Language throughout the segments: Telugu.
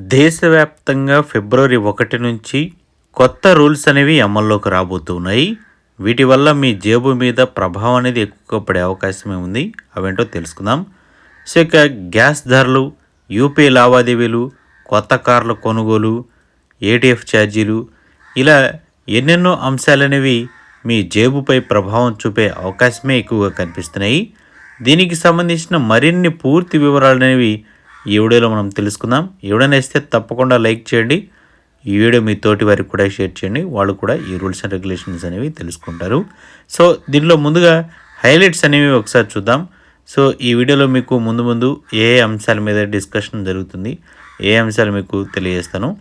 దేశవ్యాప్తంగా ఫిబ్రవరి ఒకటి నుంచి కొత్త రూల్స్ అనేవి అమల్లోకి రాబోతున్నాయి. వీటి వల్ల మీ జేబు మీద ప్రభావం అనేది ఎక్కువగా పడే అవకాశమే ఉంది. అవేంటో తెలుసుకుందాం. సో ఇక గ్యాస్ ధరలు యూపీ లావాదేవీలు కొత్త కార్ల కొనుగోలు ఏటీఎఫ్ ఛార్జీలు ఇలా ఎన్నెన్నో అంశాలనేవి మీ జేబుపై ప్రభావం చూపే అవకాశమే ఎక్కువగా కనిపిస్తున్నాయి. దీనికి సంబంధించిన మరిన్ని పూర్తి వివరాలు అనేవి ఈ వీడియోలో మనం తెలుసుకుందాం. ఎవడైనా ఇస్తే తప్పకుండా లైక్ చేయండి. ఈ వీడియో మీ తోటి వారికి కూడా షేర్ చేయండి. వాళ్ళు కూడా ఈ రూల్స్ అండ్ రెగ్యులేషన్స్ అనేవి తెలుసుకుంటారు. సో దీనిలో ముందుగా హైలైట్స్ అనేవి ఒకసారి చూద్దాం. సో ఈ వీడియోలో మీకు ముందు ముందు ఏ ఏ అంశాల మీద డిస్కషన్ జరుగుతుంది ఏ అంశాలు మీకు తెలియజేస్తాను.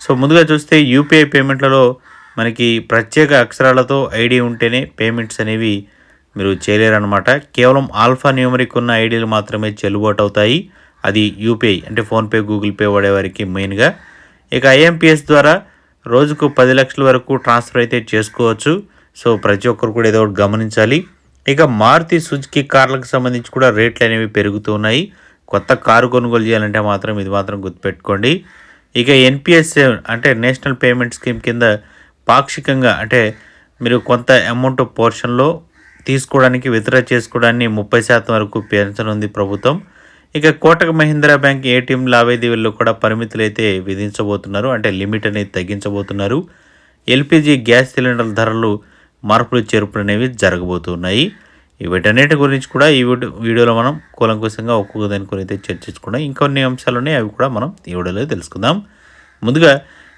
సో ముందుగా చూస్తే యూపీఐ పేమెంట్లలో మనకి ప్రత్యేక అక్షరాలతో ఐడి ఉంటేనే పేమెంట్స్ అనేవి మీరు చేయలేరన్నమాట. కేవలం ఆల్ఫా న్యూమరిక్ ఉన్న ఐడీలు మాత్రమే చెల్లుబాటు అవుతాయి. అది యూపీఐ అంటే ఫోన్పే గూగుల్ పే వాడేవారికి మెయిన్గా. ఇక ఐఎంపిఎస్ ద్వారా రోజుకు పది లక్షల వరకు ట్రాన్స్ఫర్ అయితే చేసుకోవచ్చు. సో ప్రతి ఒక్కరు కూడా ఏదో ఒకటి గమనించాలి. ఇక మారుతి సుజుకి కార్లకు సంబంధించి కూడా రేట్లు అనేవి పెరుగుతున్నాయి కొత్త కారు కొనుగోలు చేయాలంటే మాత్రం ఇది మాత్రం గుర్తుపెట్టుకోండి. ఇక ఎన్పిఎస్ అంటే నేషనల్ పేమెంట్ స్కీమ్ కింద పాక్షికంగా అంటే మీరు కొంత అమౌంట్ పోర్షన్లో తీసుకోవడానికి విత్డ్రా చేసుకోవడాన్ని ముప్పై శాతం వరకు పెంచనుంది ప్రభుత్వం. ఇక కోటక్ మహీంద్రా బ్యాంక్ ఏటీఎం లావాదేవీల్లో కూడా పరిమితులు అయితే విధించబోతున్నారు. అంటే లిమిట్ అనేది తగ్గించబోతున్నారు. ఎల్పిజి గ్యాస్ సిలిండర్ ధరలు మార్పులు చేర్పులు అనేవి జరగబోతున్నాయి. వీటన్నిటి గురించి కూడా ఈ వీడియో వీడియోలో మనం కూలంకుశంగా ఒక్కొక్క దాని గురించి అయితే చర్చించుకుందాం. ఇంకొన్ని అంశాలు ఉన్నాయి అవి కూడా మనం ఈ వీడియోలో తెలుసుకుందాం. ముందుగా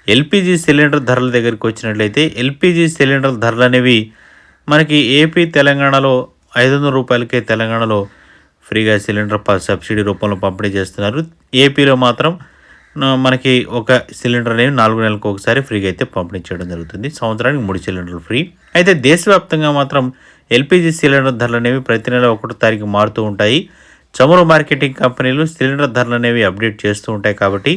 ఎల్పిజి సిలిండర్ ధరల దగ్గరికి వచ్చినట్లయితే ఎల్పిజి సిలిండర్ ధరలు అనేవి మనకి ఏపీ తెలంగాణలో ఐదు వందల రూపాయలకే తెలంగాణలో ఫ్రీగా సిలిండర్ సబ్సిడీ రూపంలో పంపిణీ చేస్తున్నారు. ఏపీలో మాత్రం మనకి ఒక సిలిండర్ అనేది నాలుగు నెలలకు ఒకసారి ఫ్రీగా అయితే పంపిణీ చేయడం జరుగుతుంది. సంవత్సరానికి మూడు సిలిండర్లు ఫ్రీ. అయితే దేశవ్యాప్తంగా మాత్రం ఎల్పిజి సిలిండర్ ధరలు అనేవి ప్రతి నెల ఒకటో తారీఖు మారుతూ ఉంటాయి. చమురు మార్కెటింగ్ కంపెనీలు సిలిండర్ ధరలు అనేవి అప్డేట్ చేస్తూ ఉంటాయి కాబట్టి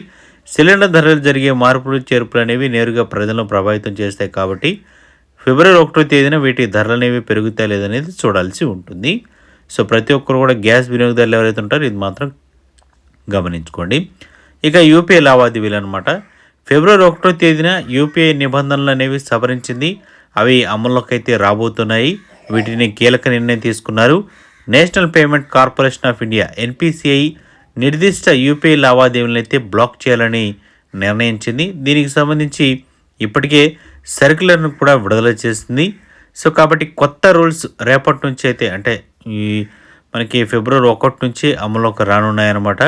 సిలిండర్ ధరలు జరిగే మార్పులు చేర్పులు అనేవి నేరుగా ప్రజలను ప్రభావితం చేస్తాయి కాబట్టి ఫిబ్రవరి ఒకటో తేదీన వీటి ధరలు అనేవి పెరుగుతాయి లేదనేది చూడాల్సి ఉంటుంది. సో ప్రతి ఒక్కరు కూడా గ్యాస్ వినియోగదారులు ఎవరైతే ఉంటారో ఇది మాత్రం గమనించుకోండి. ఇక యూపీఐ లావాదేవీలు అనమాట ఫిబ్రవరి ఒకటో తేదీన యూపీఐ నిబంధనలు అనేవి సవరించింది. అవి అమల్లోకైతే రాబోతున్నాయి. వీటిని కీలక నిర్ణయం తీసుకున్నారు. National payment corporation of India NPCI నిర్దిష్ట యూపీఐ లావాదేవీలను అయితే బ్లాక్ చేయాలని నిర్ణయించింది. దీనికి సంబంధించి ఇప్పటికే సర్క్యులర్ను కూడా విడుదల చేసింది. సో కాబట్టి కొత్త రూల్స్ రేపటి నుంచి అయితే అంటే ఈ మనకి ఫిబ్రవరి ఒకటి నుంచి అమలులోకి రానున్నాయన్నమాట.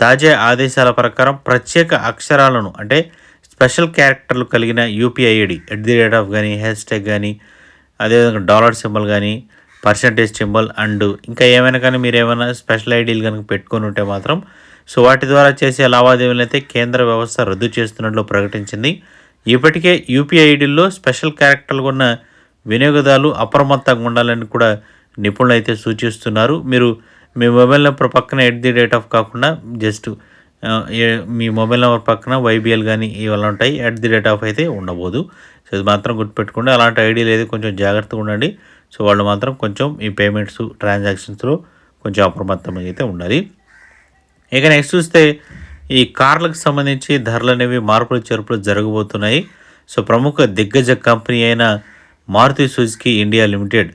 తాజా ఆదేశాల ప్రకారం ప్రత్యేక అక్షరాలను అంటే స్పెషల్ క్యారెక్టర్లు కలిగిన UPI ID at the rate of కానీ హ్యాష్ ట్యాగ్ కానీ అదేవిధంగా డాలర్ సింబల్ కానీ పర్సంటేజ్ సింబల్ అండ్ ఇంకా ఏమైనా కానీ మీరు ఏమైనా స్పెషల్ ఐడీలు కనుక పెట్టుకొని ఉంటే మాత్రం సో వాటి ద్వారా చేసే లావాదేవీలను అయితే కేంద్ర వ్యవస్థ రద్దు చేస్తున్నట్లు ప్రకటించింది. ఇప్పటికే యూపీఐ ఐడీల్లో స్పెషల్ క్యారెక్టర్లు ఉన్న వినియోగదారులు అప్రమత్తంగా ఉండాలని కూడా నిపుణులు అయితే సూచిస్తున్నారు. మీరు మీ మొబైల్ నెంబర్ పక్కన ఎట్ ది రేట్ ఆఫ్ కాకుండా జస్ట్ మీ మొబైల్ నెంబర్ పక్కన వైబిఎల్ కానీ ఇవన్నీ ఉంటాయి. ఎట్ ది రేట్ ఆఫ్ అయితే ఉండబోదు. సో ఇది మాత్రం గుర్తుపెట్టుకోండి. అలాంటి ఐడియాలు అయితే కొంచెం జాగ్రత్తగా ఉండండి. సో వాళ్ళు మాత్రం కొంచెం ఈ పేమెంట్స్ ట్రాన్సాక్షన్స్లో కొంచెం అప్రమత్తంగా అయితే ఉండాలి. ఇక నెక్స్ట్ చూస్తే ఈ కార్లకు సంబంధించి ధరలు అనేవి మార్పులు చేర్పులు జరగబోతున్నాయి. సో ప్రముఖ దిగ్గజ కంపెనీ అయిన మారుతి సుజుకి ఇండియా లిమిటెడ్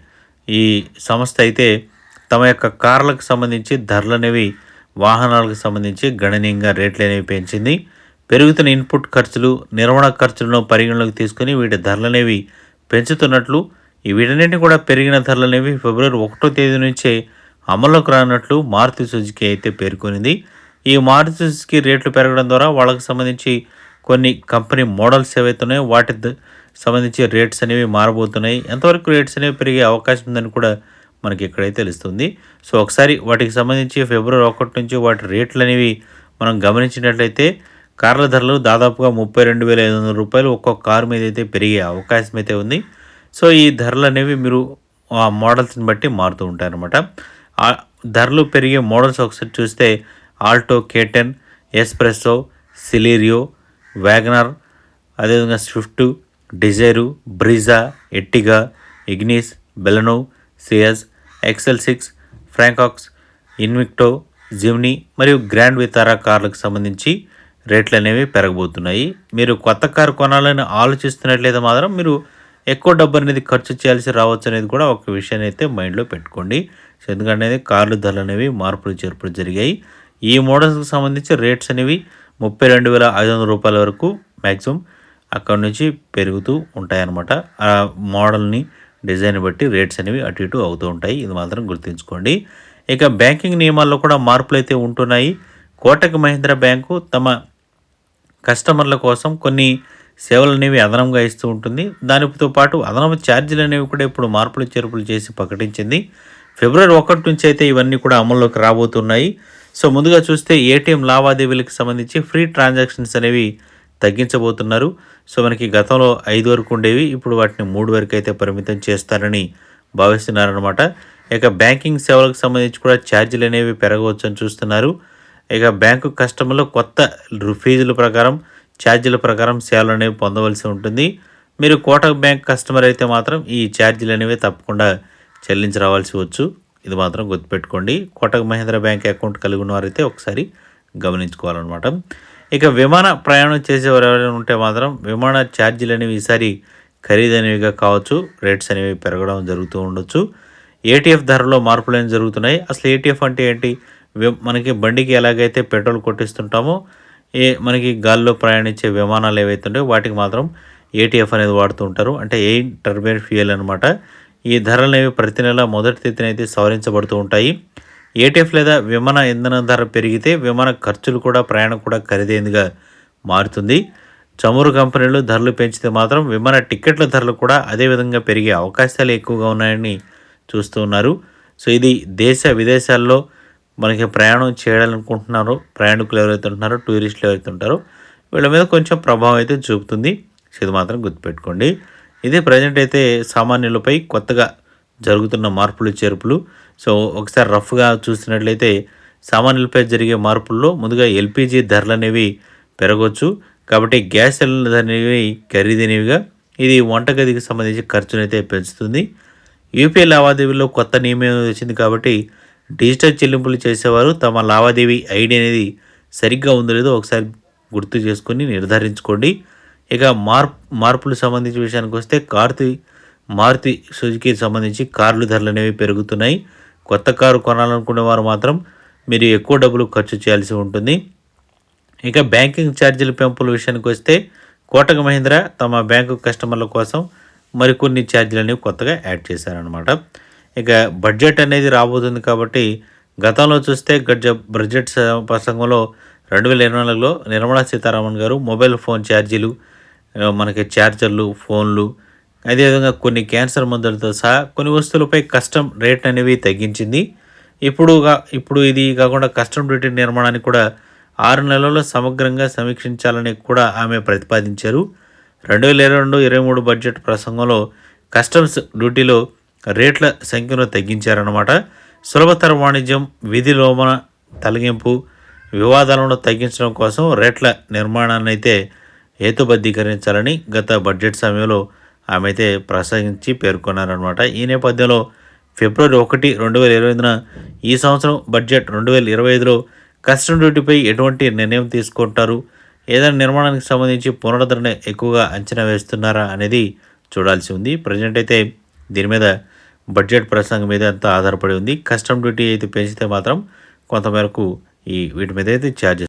ఈ సంస్థ అయితే తమ యొక్క కార్లకు సంబంధించి ధరలు అనేవి వాహనాలకు సంబంధించి గణనీయంగా రేట్లు అనేవి పెంచింది. పెరుగుతున్న ఇన్పుట్ ఖర్చులు నిర్వహణ ఖర్చులను పరిగణలోకి తీసుకుని వీటి ధరలు అనేవి పెంచుతున్నట్లు ఈ వీటన్నింటినీ కూడా పెరిగిన ధరలు అనేవి ఫిబ్రవరి ఒకటో తేదీ నుంచే అమల్లోకి రానున్నట్లు మారుతి సుజుకి అయితే పేర్కొనింది. ఈ మారుతి సుజుకి రేట్లు పెరగడం ద్వారా వాళ్ళకి సంబంధించి కొన్ని కంపెనీ మోడల్స్ ఏవైతున్నాయో వాటి ద- సంబంధించి రేట్స్ అనేవి మారబోతున్నాయి. ఎంతవరకు రేట్స్ అనేవి పెరిగే అవకాశం ఉందని కూడా మనకి ఇక్కడైతే తెలుస్తుంది. సో ఒకసారి వాటికి సంబంధించి ఫిబ్రవరి ఒకటి నుంచి వాటి రేట్లు అనేవి మనం గమనించినట్లయితే కార్ల ధరలు దాదాపుగా ముప్పై రెండు వేల ఐదు వందల రూపాయలు ఒక్కొక్క కారు మీద అయితే పెరిగే అవకాశం అయితే ఉంది. సో ఈ ధరలు అనేవి మీరు ఆ మోడల్స్ని బట్టి మారుతూ ఉంటారన్నమాట. ధరలు పెరిగే మోడల్స్ ఒకసారి చూస్తే Alto K ten Espresso Celerio WagonR అదేవిధంగా Swift Dzire Brezza Ertiga Ignis Baleno Ciaz XL six Fronx Invicto Jimny మరియు గ్రాండ్ వితారా కార్లకు సంబంధించి రేట్లు అనేవి పెరగబోతున్నాయి. మీరు కొత్త కారు కొనాలని ఆలోచిస్తున్నట్లయితే మాత్రం మీరు ఎక్కువ డబ్బు అనేది ఖర్చు చేయాల్సి రావచ్చు అనేది కూడా ఒక విషయాన్ని అయితే మైండ్లో పెట్టుకోండి. సో ఎందుకంటే కార్లు ధరలు అనేవి మార్పులు చేర్పులు జరిగాయి. ఈ మోడల్స్కి సంబంధించి రేట్స్ అనేవి ముప్పై రెండు వేల ఐదు వందల రూపాయల వరకు మ్యాక్సిమం అక్కడ నుంచి పెరుగుతూ ఉంటాయన్నమాట. ఆ మోడల్ని డిజైన్ బట్టి రేట్స్ అనేవి అటు ఇటు అవుతూ ఉంటాయి. ఇది మాత్రం గుర్తుంచుకోండి. ఇక బ్యాంకింగ్ నియమాల్లో కూడా మార్పులు అయితే ఉంటున్నాయి. కోటక్ మహీంద్ర బ్యాంకు తమ కస్టమర్ల కోసం కొన్ని సేవలు అనేవి అదనంగా ఇస్తూ ఉంటుంది. దానితో పాటు అదనపు ఛార్జీలు అనేవి కూడా ఇప్పుడు మార్పులు చేర్పులు చేసి ప్రకటించింది. ఫిబ్రవరి ఒకటి నుంచి అయితే ఇవన్నీ కూడా అమల్లోకి రాబోతున్నాయి. సో ముందుగా చూస్తే ఏటీఎం లావాదేవీలకు సంబంధించి ఫ్రీ ట్రాన్సాక్షన్స్ అనేవి తగ్గించబోతున్నారు. సో మనకి గతంలో ఐదు వరకు ఉండేవి ఇప్పుడు వాటిని మూడు వరకు అయితే పరిమితం చేస్తారని భావిస్తున్నారనమాట ఇక బ్యాంకింగ్ సేవలకు సంబంధించి కూడా ఛార్జీలు అనేవి పెరగవచ్చు అని చూస్తున్నారు. ఇక బ్యాంకు కస్టమర్లు కొత్త ఫీజుల ప్రకారం ఛార్జీల ప్రకారం సేవలు అనేవి పొందవలసి ఉంటుంది. మీరు కోటక్ బ్యాంక్ కస్టమర్ అయితే మాత్రం ఈ ఛార్జీలు అనేవి తప్పకుండా చెల్లించి రావాల్సి వచ్చు. ఇది మాత్రం గుర్తుపెట్టుకోండి. కోటక్ మహేంద్ర బ్యాంక్ అకౌంట్ కలిగి ఉన్నవారైతే ఒకసారి గమనించుకోవాలన్నమాట. ఇక విమాన ప్రయాణం చేసేవారు ఎవరైనా ఉంటే మాత్రం విమాన ఛార్జీలు అనేవి ఈసారి ఖరీదైనవిగా కావచ్చు రేట్స్ అనేవి పెరగడం జరుగుతూ ఉండొచ్చు. ఏటీఎఫ్ ధరలో మార్పులు అనేవి జరుగుతున్నాయి? అసలు ఏటీఎఫ్ అంటే ఏంటి? మనకి బండికి ఎలాగైతే పెట్రోల్ కొట్టిస్తుంటామో ఏ మనకి గాల్లో ప్రయాణించే విమానాలు ఏవైతే ఉంటాయో వాటికి మాత్రం ఏటీఎఫ్ అనేది వాడుతూ ఉంటారు. అంటే ఎయిర్ టర్బైన్ ఫ్యూయల్ అనమాట ఈ ధరలు అనేవి ప్రతి నెల మొదటి తేదీన అయితే సవరించబడుతూ ఉంటాయి. ఏటీఎఫ్ లేదా విమాన ఇంధన ధర పెరిగితే విమాన ఖర్చులు కూడా ప్రయాణం కూడా ఖరీదైనదిగా మారుతుంది. చమురు కంపెనీలు ధరలు పెంచితే మాత్రం విమాన టిక్కెట్ల ధరలు కూడా అదే విధంగా పెరిగే అవకాశాలు ఎక్కువగా ఉన్నాయని చూస్తూ ఉన్నారు. సో ఇది దేశ విదేశాల్లో మనకి ప్రయాణం చేయాలనుకుంటున్నారో ప్రయాణికులు ఎవరైతే ఉంటున్నారో టూరిస్టులు ఎవరైతే ఉంటారో వీళ్ళ మీద కొంచెం ప్రభావం అయితే చూపుతుంది. సో ఇది మాత్రం గుర్తుపెట్టుకోండి. ఇది ప్రజెంట్ అయితే సామాన్యులపై కొత్తగా జరుగుతున్న మార్పులు చేర్పులు. సో ఒకసారి రఫ్గా చూసినట్లయితే సామాన్యులపై జరిగే మార్పుల్లో ముందుగా ఎల్పిజి ధరలు అనేవి పెరగవచ్చు కాబట్టి గ్యాస్ సిలిండర్ అనేవి ఖరీదైనవిగా ఇది వంటగదికి సంబంధించి ఖర్చునైతే పెంచుతుంది. యూపీఐ లావాదేవీల్లో కొత్త నియమం వచ్చింది కాబట్టి డిజిటల్ చెల్లింపులు చేసేవారు తమ లావాదేవీ ఐడి అనేది సరిగ్గా ఉందో లేదో ఒకసారి గుర్తు చేసుకొని నిర్ధారించుకోండి. ఇక మార్పు మార్పులు సంబంధించిన విషయానికి వస్తే కార్తీ మారుతి సుజుకి సంబంధించి కార్లు ధరలు అనేవి పెరుగుతున్నాయి. కొత్త కారు కొనాలనుకునే వారు మాత్రం మీరు ఎక్కువ డబ్బులు ఖర్చు చేయాల్సి ఉంటుంది. ఇక బ్యాంకింగ్ ఛార్జీల పెంపుల విషయానికి వస్తే కోటక మహీంద్ర తమ బ్యాంకు కస్టమర్ల కోసం మరికొన్ని ఛార్జీలు అనేవి కొత్తగా యాడ్ చేశారనమాట ఇక బడ్జెట్ అనేది రాబోతుంది కాబట్టి గతంలో చూస్తే గడ్జ బడ్జెట్ ప్రసంగంలో రెండు వేల ఇరవై నాలుగులో నిర్మలా సీతారామన్ గారు మొబైల్ ఫోన్ ఛార్జీలు మనకి ఛార్జర్లు ఫోన్లు అదేవిధంగా కొన్ని క్యాన్సర్ మందులతో సహా కొన్ని వస్తువులపై కస్టమ్ రేట్ అనేవి తగ్గించింది. ఇప్పుడుగా ఇప్పుడు ఇది కాకుండా కస్టమ్ డ్యూటీ నిర్మాణాన్ని కూడా ఆరు నెలల్లో సమగ్రంగా సమీక్షించాలని కూడా ఆమె ప్రతిపాదించారు. రెండు వేల ఇరవై రెండు ఇరవై మూడు బడ్జెట్ ప్రసంగంలో కస్టమ్స్ డ్యూటీలో రేట్ల సంఖ్యను తగ్గించారన్నమాట. సులభతర వాణిజ్యం విధి లోమన తొలగింపు వివాదాలను తగ్గించడం కోసం రేట్ల నిర్మాణాన్ని అయితే హేతుబద్ధీకరించాలని గత బడ్జెట్ సమయంలో ఆమె అయితే ప్రసంగించి పేర్కొన్నారనమాట ఈ నేపథ్యంలో ఫిబ్రవరి ఒకటి రెండు వేల ఇరవై ఐదున ఈ సంవత్సరం బడ్జెట్ రెండు వేల ఇరవై ఐదులో కస్టమ్ డ్యూటీపై ఎటువంటి నిర్ణయం తీసుకుంటారు? ఏదైనా నిర్మాణానికి సంబంధించి పునరుద్ధరణ ఎక్కువగా అంచనా వేస్తున్నారా అనేది చూడాల్సి ఉంది. ప్రజెంట్ అయితే దీని మీద బడ్జెట్ ప్రసంగం మీద అంతా ఆధారపడి ఉంది. కస్టమ్ డ్యూటీ అయితే పెంచితే మాత్రం కొంతమేరకు ఈ వీటి మీద అయితే ఛార్జెస్